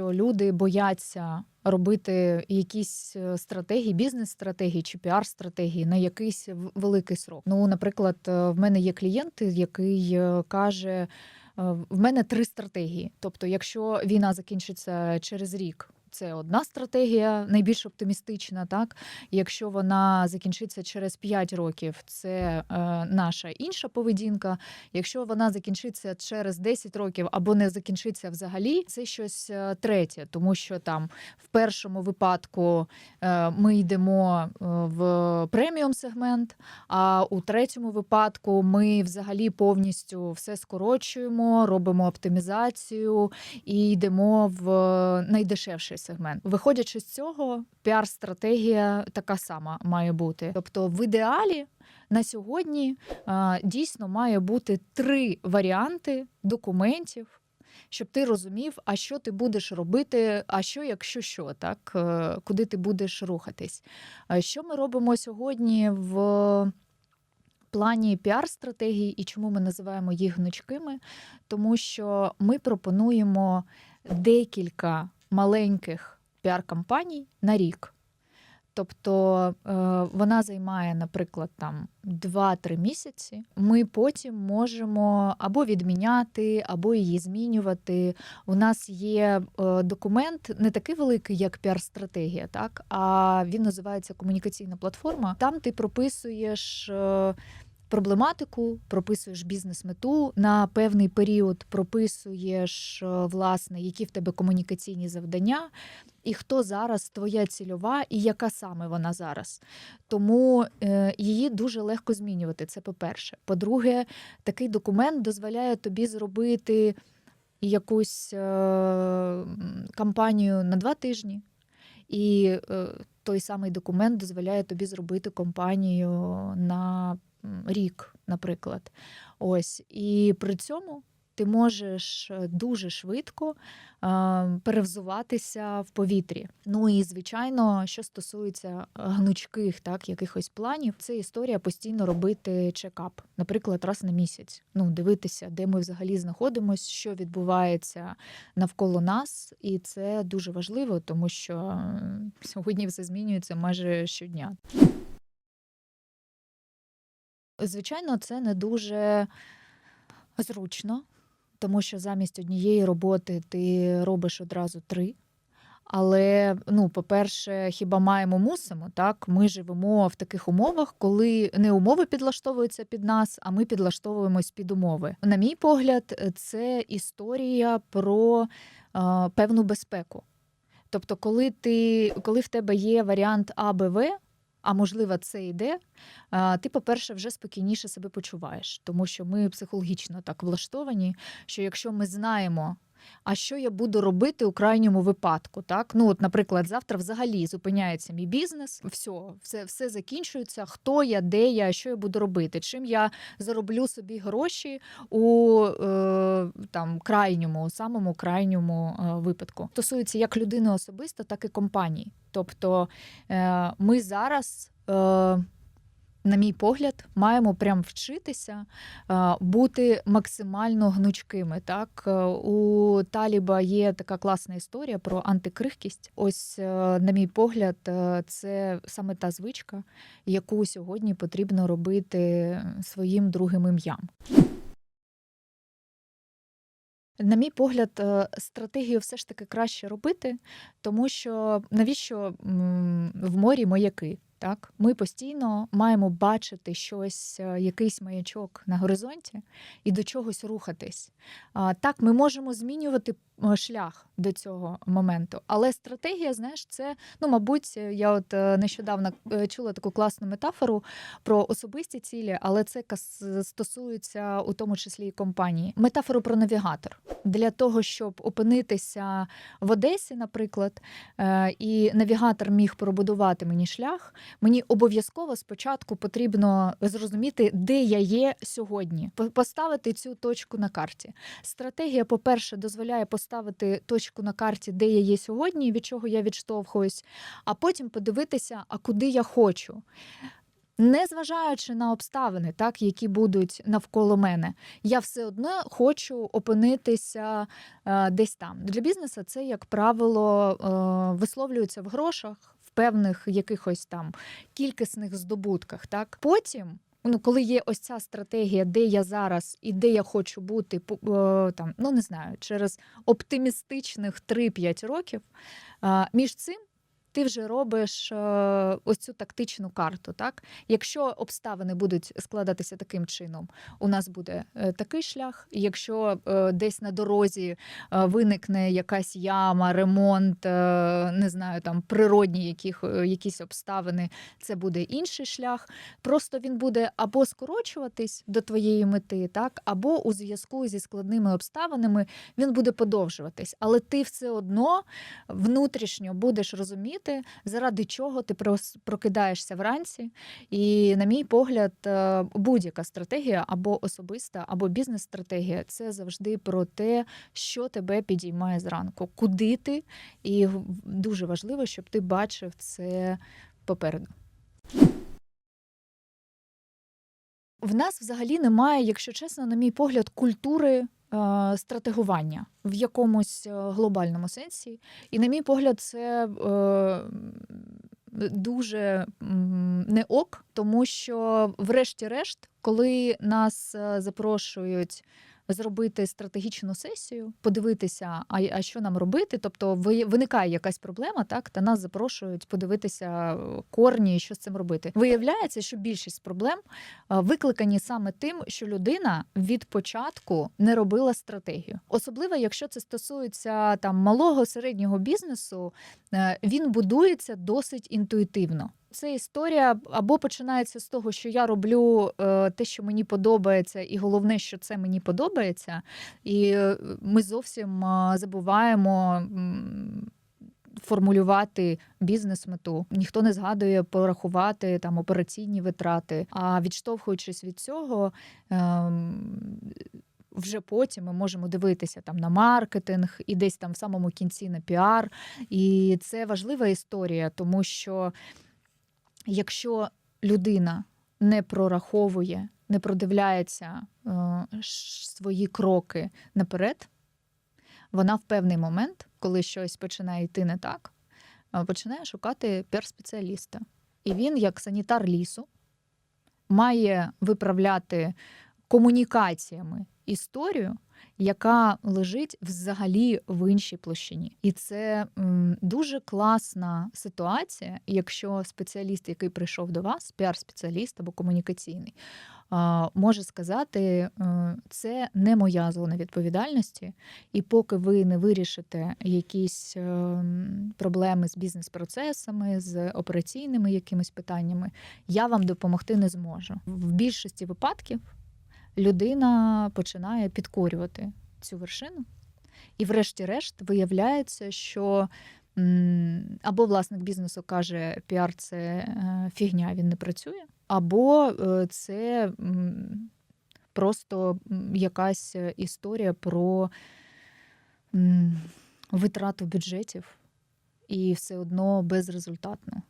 що люди бояться робити якісь е, стратегії, бізнес-стратегії чи піар-стратегії на якийсь великий срок. Ну, наприклад, е, в мене є клієнт, який е, каже. В мене три стратегії. Тобто, якщо війна закінчиться через рік, це одна стратегія, найбільш оптимістична. Так, якщо вона закінчиться через 5 років, це е, наша інша поведінка. Якщо вона закінчиться через 10 років або не закінчиться взагалі, це щось е, третє, тому що там в першому випадку е, ми йдемо е, в преміум сегмент, а у третьому випадку ми взагалі повністю все скорочуємо, робимо оптимізацію і йдемо в найдешевший сегмент. Виходячи з цього, піар-стратегія така сама має бути. Тобто, в ідеалі на сьогодні дійсно має бути три варіанти документів. Щоб ти розумів, а що ти будеш робити, а що, якщо що, так е, куди ти будеш рухатись. Що ми робимо сьогодні в плані піар-стратегії і чому ми називаємо їх гнучкими? Тому що ми пропонуємо декілька маленьких піар-кампаній на рік. Тобто е, вона займає, наприклад, там 2-3 місяці. Ми потім можемо або відміняти, або її змінювати. У нас є е, документ не такий великий, як піар-стратегія, так а він називається комунікаційна платформа. Там ти прописуєш. Проблематику прописуєш бізнес-мету на певний період, прописуєш е, власне, які в тебе комунікаційні завдання, і хто зараз твоя цільова, і яка саме вона зараз. Тому е, її дуже легко змінювати. Це по-перше. По-друге, такий документ дозволяє тобі зробити якусь е, кампанію на два тижні. І той самий документ дозволяє тобі зробити кампанію на рік, наприклад. Ось. І при цьому ти можеш е, дуже швидко е, перевзуватися в повітрі. Ну і звичайно, що стосується е, гнучких так, якихось планів, це історія постійно робити чекап, наприклад, раз на місяць. Ну, дивитися, де ми взагалі знаходимося, що відбувається навколо нас, і це дуже важливо, тому що сьогодні все змінюється майже щодня. Звичайно, це не дуже зручно, тому що замість однієї роботи ти робиш одразу три. Але, ну, по-перше, хіба маємо мусимо, так? Ми живемо в таких умовах, коли не умови підлаштовуються під нас, а ми підлаштовуємось під умови. На мій погляд, це історія про е, певну безпеку. Тобто, коли ти, коли в тебе є варіант А, Б, В, а можливо, це йде, ти, по-перше, вже спокійніше себе почуваєш, тому що ми психологічно так влаштовані, що якщо ми знаємо, а що я буду робити у крайньому випадку, так ну от, наприклад, завтра взагалі зупиняється мій бізнес, все, все, все закінчується. Хто я, де я, що я буду робити? Чим я зароблю собі гроші у е, там крайньому, самому крайньому е, випадку. Стосується як людини особисто, так і компанії. Тобто е, ми зараз. Е, на мій погляд, маємо прям вчитися е, бути максимально гнучкими. Так Е, у Таліба є така класна історія про антикрихкість. Ось, е, на мій погляд, це саме та звичка, яку сьогодні потрібно робити своїм другим ім'ям. На мій погляд, стратегію все ж таки краще робити, тому що навіщо в морі маяки? Так, ми постійно маємо бачити щось, е, якийсь маячок на горизонті і до чогось рухатись. Так, ми можемо змінювати е, шлях до цього моменту, але стратегія, знаєш, це ну, мабуть, е, я от нещодавно чула таку класну метафору про особисті цілі, але це стосується у тому числі і компанії. Метафору про навігатор для того, щоб опинитися в Одесі, наприклад, і навігатор міг пробудувати мені шлях. Мені обов'язково спочатку потрібно зрозуміти, де я є сьогодні, поставити цю точку на карті. Стратегія, по-перше, дозволяє поставити точку на карті, де я є сьогодні, від чого я відштовхуюсь, а потім подивитися, а куди я хочу. Незважаючи на обставини, так, які будуть навколо мене, я все одно хочу опинитися е, десь там. Для бізнесу це, як правило, е, висловлюється в грошах, певних якихось там кількісних здобутках. Так? Потім, ну, коли є ось ця стратегія, де я зараз і де я хочу бути, е, там, ну не знаю, через оптимістичних 3-5 років, між цим ти вже робиш е, ось цю тактичну карту. Так? Якщо обставини будуть складатися таким чином, у нас буде е, такий шлях. Якщо е, десь на дорозі виникне якась яма, ремонт, не знаю, там природні яких, якісь обставини, це буде інший шлях. Просто він буде або скорочуватись до твоєї мети, так, або у зв'язку зі складними обставинами він буде подовжуватись. Але ти все одно внутрішньо будеш розуміти, заради чого ти прокидаєшся вранці. І, на мій погляд, е, будь-яка стратегія або особиста, або бізнес-стратегія це завжди про те, що тебе підіймає зранку, куди ти, і дуже важливо, щоб ти бачив це попереду. В нас взагалі немає, якщо чесно, на мій погляд, культури стратегування в якомусь е, глобальному сенсі. І, на мій погляд, це е, дуже не ок, тому що, врешті-решт, коли нас е, запрошують. Зробити стратегічну сесію, подивитися, а, а що нам робити. Тобто ви- виникає якась проблема, так та нас запрошують подивитися е, корні, що з цим робити. Виявляється, що більшість проблем е, викликані саме тим, що людина від початку не робила стратегію. Особливо, якщо це стосується там малого середнього бізнесу, е, він будується досить інтуїтивно. Це історія або починається з того, що я роблю е, те, що мені подобається, і головне, що це мені подобається, і е, ми зовсім забуваємо. Формулювати бізнес-мету ніхто не згадує порахувати там операційні витрати. А відштовхуючись від цього, ем, вже потім ми можемо дивитися там на маркетинг і десь там в самому кінці на піар. І це важлива історія, тому що якщо людина не прораховує, не продивляється е, свої кроки наперед, вона в певний момент, коли щось починає йти не так, е, починає шукати піар-спеціаліста. І він, як санітар лісу, має виправляти комунікаціями історію, яка лежить взагалі в іншій площині. І це м, дуже класна ситуація, якщо спеціаліст, який прийшов до вас, піар-спеціаліст або комунікаційний, може сказати, е, це не моя зона відповідальності, і поки ви не вирішите якісь е, проблеми з бізнес-процесами, з операційними якимись питаннями, я вам допомогти не зможу. В більшості випадків людина починає підкорювати цю вершину, і, врешті-решт, виявляється, що або власник бізнесу каже, піар це е, фігня, він не працює, або е, це просто якась історія про витрату бюджетів і все одно безрезультатно.